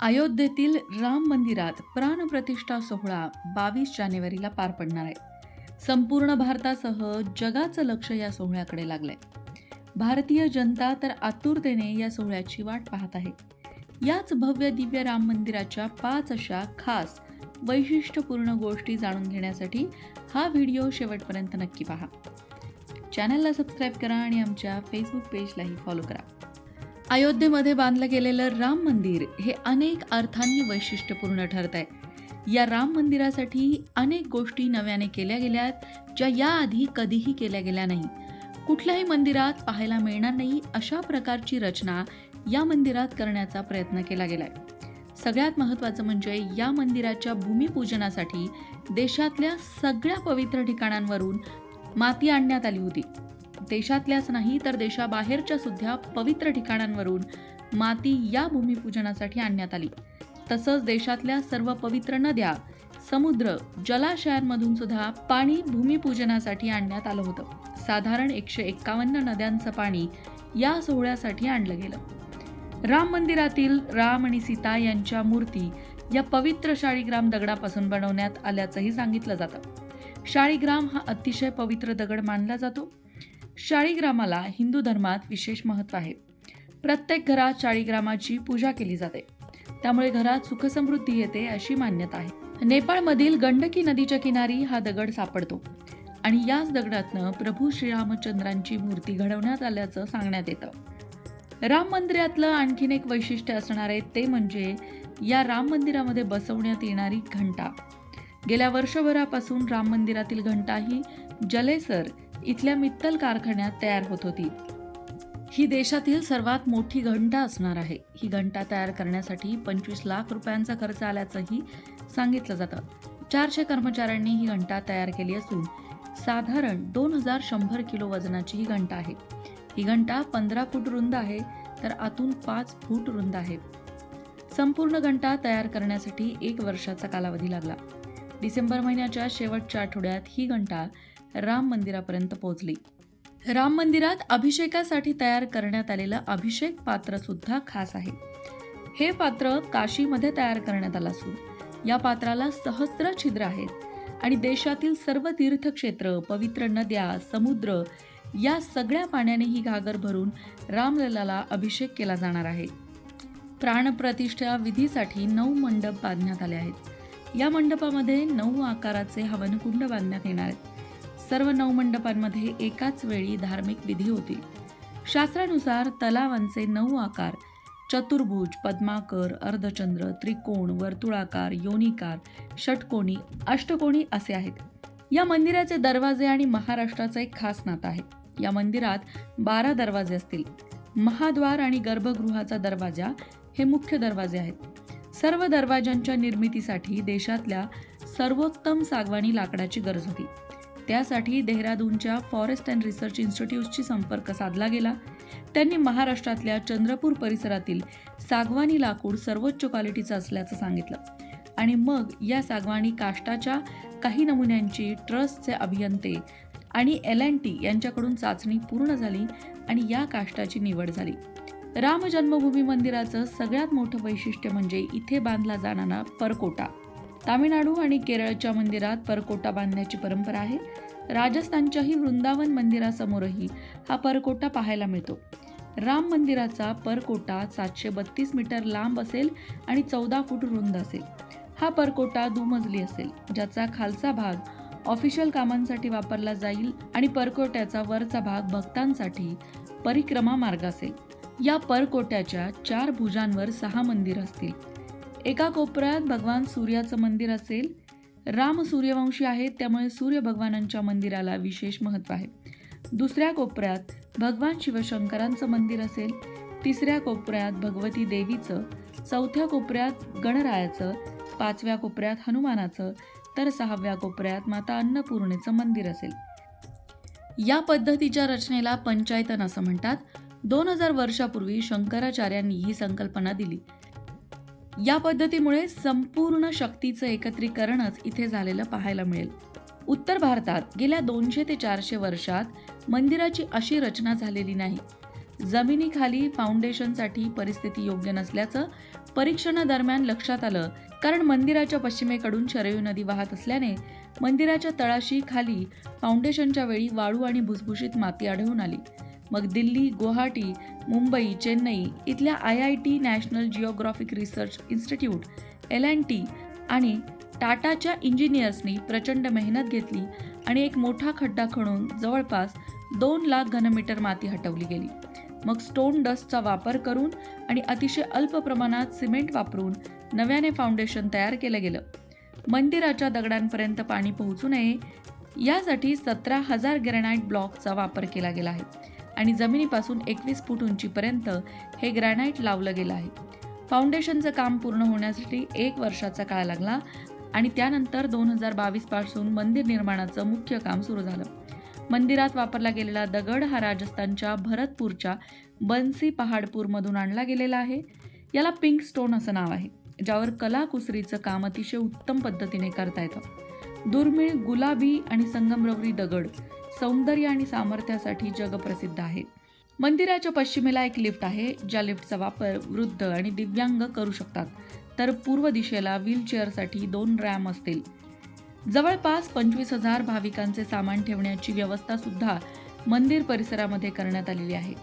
अयोध्येतील राम मंदिरात प्राणप्रतिष्ठा सोहळा बावीस जानेवारीला पार पडणार आहे. संपूर्ण भारतासह जगाचं लक्ष या सोहळ्याकडे लागलंय. भारतीय जनता तर आतुरतेने या सोहळ्याची वाट पाहत आहे. याच भव्य दिव्य राम मंदिराच्या पाच अशा खास वैशिष्ट्यपूर्ण गोष्टी जाणून घेण्यासाठी हा व्हिडिओ शेवटपर्यंत नक्की पहा. चॅनलला सबस्क्राईब करा आणि आमच्या फेसबुक पेजलाही फॉलो करा. अयोध्येमध्ये बांधलं गेलेलं राम मंदिर हे अनेक अर्थांनी वैशिष्ट्यपूर्ण ठरत आहे. या राम मंदिरासाठी अनेक गोष्टी नव्याने केल्या गेल्या आहेत ज्या याआधी कधीही केल्या गेल्या नाही. कुठल्याही मंदिरात पाहायला मिळणार नाही अशा प्रकारची रचना या मंदिरात करण्याचा प्रयत्न केला गेलाय. सगळ्यात महत्त्वाचं म्हणजे या मंदिराच्या भूमिपूजनासाठी देशातल्या सगळ्या पवित्र ठिकाणांवरून माती आणण्यात आली होती. देशातल्याच नाही तर देशाबाहेरच्या सुद्धा पवित्र ठिकाणांवरून माती या भूमिपूजनासाठी आणण्यात आली. तसंच देशातल्या सर्व पवित्र नद्या समुद्र जलाशयांमधून सुद्धा पाणी भूमिपूजनासाठी आणण्यात आलं होतं. साधारण एकशे एक्कावन्न नद्यांचं पाणी या सोहळ्यासाठी आणलं गेलं. राम मंदिरातील राम आणि सीता यांच्या मूर्ती या पवित्र शाळीग्राम दगडापासून बनवण्यात आल्याचंही सांगितलं जातं. शाळीग्राम हा अतिशय पवित्र दगड मानला जातो. शाळीग्रामाला हिंदू धर्मात विशेष महत्त्व आहे. प्रत्येक घरात शाळीग्रामाची पूजा केली जाते. त्यामुळे घरात सुखसमृद्धी येते अशी मान्यता आहे. नेपाळमधील गंडकी नदीच्या किनारी हा दगड सापडतो आणि याच दगडातनं प्रभू श्रीरामचंद्रांची मूर्ती घडवण्यात आल्याचं सांगण्यात येतं. राम मंदिरातलं आणखीन एक वैशिष्ट्य असणार आहे ते म्हणजे या राम मंदिरामध्ये बसवण्यात येणारी घंटा. गेल्या वर्षभरापासून राम मंदिरातील घंटा ही जलेसर इथल्या मित्तल कारखान्यात तयार होत होती. ही देशातील सर्वात मोठी घंटा असणार आहे. ही घंटा तयार करण्यासाठी पंचवीस लाख रुपयांचा खर्च आल्याचंही सांगितलं जातं. चारशे कर्मचाऱ्यांनी ही घंटा तयार केली असून साधारण दोन हजार शंभर किलो वजनाची ही घंटा आहे. ही घंटा पंधरा फूट रुंद आहे तर आतून पाच फूट रुंद आहे. संपूर्ण घंटा तयार करण्यासाठी एक वर्षाचा कालावधी लागला. डिसेंबर महिन्याच्या शेवटच्या आठवड्यात ही घंटा राम मंदिरापर्यंत पोहोचली. राम मंदिरात अभिषेकासाठी तयार करण्यात आलेलं अभिषेक पात्र सुद्धा खास आहे. हे पात्र काशीमध्ये तयार करण्यात आलं असून या पात्राला सहस्र छिद्र आहेत आणि देशातील सर्व तीर्थक्षेत्र पवित्र नद्या समुद्र या सगळ्या पाण्याने ही घागर भरून रामललाला अभिषेक केला जाणार आहे. प्राणप्रतिष्ठा विधीसाठी नऊ मंडप बांधण्यात आले आहेत. या मंडपामध्ये नऊ आकाराचे हवनकुंड बांधण्यात येणार आहेत. सर्व नऊ मंडपांमध्ये एकाच वेळी धार्मिक विधी होतील शास्त्रानुसार तलावांचे नऊ आकार चतुर्भुज पद्माकर अर्धचंद्र त्रिकोण वर्तुळाकार योनिकार षटकोणी अष्टकोणी असे आहेत. या मंदिराचे दरवाजे आणि महाराष्ट्राचं एक खास नातं आहे. या मंदिरात बारा दरवाजे असतील. महाद्वार आणि गर्भगृहाचा दरवाजा हे मुख्य दरवाजे आहेत. सर्व दरवाजांच्या निर्मितीसाठी देशातल्या सर्वोत्तम सागवानी लाकडाची गरज होती. त्यासाठी देहरादूनच्या फॉरेस्ट अँड रिसर्च इन्स्टिट्यूटशी संपर्क साधला गेला. त्यांनी महाराष्ट्रातल्या चंद्रपूर परिसरातील सागवानी लाकूड सर्वोच्च क्वालिटीचं असल्याचं सांगितलं. आणि मग या सागवानी काष्टाच्या काही नमुन्यांची ट्रस्टचे अभियंते आणि एल अँड टी यांच्याकडून चाचणी पूर्ण झाली आणि या काष्टाची निवड झाली. राम जन्मभूमी मंदिराचं सगळ्यात मोठं वैशिष्ट्य म्हणजे इथे बांधला जाणारा परकोटा. तामिळनाडू आणि केरळच्या मंदिरात परकोटा बांधण्याची परंपरा आहे. राजस्थानच्याही वृंदावन मंदिरासमोरही हा परकोटा पाहायला मिळतो. राम मंदिराचा परकोटा सातशे बत्तीस मीटर लांब असेल आणि चौदा फूट रुंद असेल. हा परकोटा दुमजली असेल ज्याचा खालचा भाग ऑफिशियल कामांसाठी वापरला जाईल आणि परकोट्याचा वरचा भाग भक्तांसाठी परिक्रमा मार्ग असेल. या परकोट्याच्या चार भुजांवर सहा मंदिर असतील. एका कोपऱ्यात भगवान सूर्याचं मंदिर असेल. राम सूर्यवंशी आहेत त्यामुळे सूर्य भगवानांच्या मंदिराला विशेष महत्त्व आहे. दुसऱ्या कोपऱ्यात भगवान शिवशंकरांचं मंदिर असेल. तिसऱ्या कोपऱ्यात भगवती देवीचं. चौथ्या कोपऱ्यात गणरायाचं. पाचव्या कोपऱ्यात हनुमानाचं. तर सहाव्या कोपऱ्यात माता अन्नपूर्णेचं मंदिर असेल. या पद्धतीच्या रचनेला पंचायतन असं म्हणतात. दोन हजार वर्षापूर्वी शंकराचार्यांनी ही संकल्पना दिली. या पद्धतीमुळे संपूर्ण शक्तीचं एकत्रीकरणच इथे झालेलं पाहायला मिळेल. उत्तर भारतात गेल्या दोनशे ते चारशे वर्षात मंदिराची अशी रचना झालेली नाही. जमिनीखाली फाउंडेशनसाठी परिस्थिती योग्य नसल्याचं परीक्षणादरम्यान लक्षात आलं कारण मंदिराच्या पश्चिमेकडून शरयू नदी वाहत असल्याने मंदिराच्या तळाशी खाली फाउंडेशनच्या वेळी वाळू आणि भुसभुशीत माती आढळून आली. मग दिल्ली गुवाहाटी मुंबई चेन्नई इथल्या I I T National Geographic Research Institute L and T आणि टाटाच्या इंजिनियर्सनी प्रचंड मेहनत घेतली आणि एक मोठा खड्डा खणून जवळपास दोन लाख घनमीटर माती हटवली गेली. मग स्टोन डस्टचा वापर करून आणि अतिशय अल्प प्रमाणात सिमेंट वापरून नव्याने फाउंडेशन तयार केलं गेलं. मंदिराच्या दगडांपर्यंत पाणी पोहोचू नये यासाठी सतरा हजार ग्रेनाईट ब्लॉकचा वापर केला गेला आहे. आणि जमिनीपासून एकवीस फूट उंचीपर्यंत हे ग्रॅनाईट लावलं गेलं आहे. फाउंडेशनचं काम पूर्ण होण्यासाठी एक वर्षाचा काळ लागला आणि त्यानंतर दोन हजार बावीसपासून मंदिर निर्माणाचं मुख्य काम सुरू झालं. मंदिरात वापरला गेलेला दगड हा राजस्थानच्या भरतपूरच्या बन्सी पहाडपूरमधून आणला गेलेला आहे. याला पिंक स्टोन असं नाव आहे ज्यावर कलाकुसरीचं काम अतिशय उत्तम पद्धतीने करता येतं. दुर्मिळ गुलाबी आणि संगमरवरी दगड सौंदर्य आणि सामर्थ्यासाठी जगप्रसिद्ध आहे मंदिराच्या पश्चिमेला एक लिफ्ट आहे ज्या लिफ्टचा वापर वृद्ध आणि दिव्यांग करू शकतात. तर पूर्व दिशेला व्हीलचेअरसाठी दोन रॅम असतील. जवळपास पंचवीस हजार भाविकांचे सामान ठेवण्याची व्यवस्था सुद्धा मंदिर परिसरामध्ये करण्यात आलेली आहे.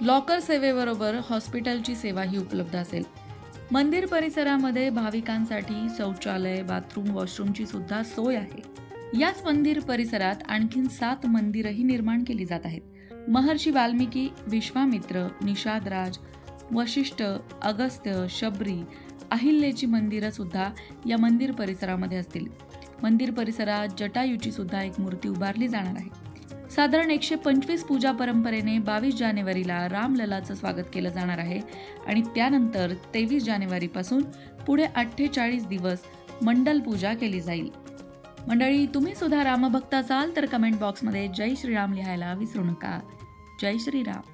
लॉकर सेवेबरोबर हॉस्पिटलची सेवाही उपलब्ध असेल. मंदिर परिसरामध्ये भाविकांसाठी शौचालय बाथरूम वॉशरूमची सुद्धा सोय आहे. याच मंदिर परिसरात आणखीन सात मंदिरही निर्माण केली जात आहेत. महर्षी वाल्मिकी विश्वामित्र निषादराज वशिष्ठ अगस्त्य शबरी अहिल्याची मंदिरं सुद्धा या मंदिर परिसरामध्ये असतील. मंदिर परिसरात जटायूची सुद्धा एक मूर्ती उभारली जाणार आहे. साधारण एकशे पंचवीस पूजा परंपरेने बावीस जानेवारीला रामललाचं स्वागत केलं जाणार आहे. आणि त्यानंतर तेवीस जानेवारीपासून पुढे अठ्ठेचाळीस दिवस मंडल पूजा केली जाईल. मंडळी तुम्ही सुद्धा रामभक्त असाल तर कमेंट बॉक्समध्ये जय श्रीराम लिहायला विसरू नका. जय श्रीराम.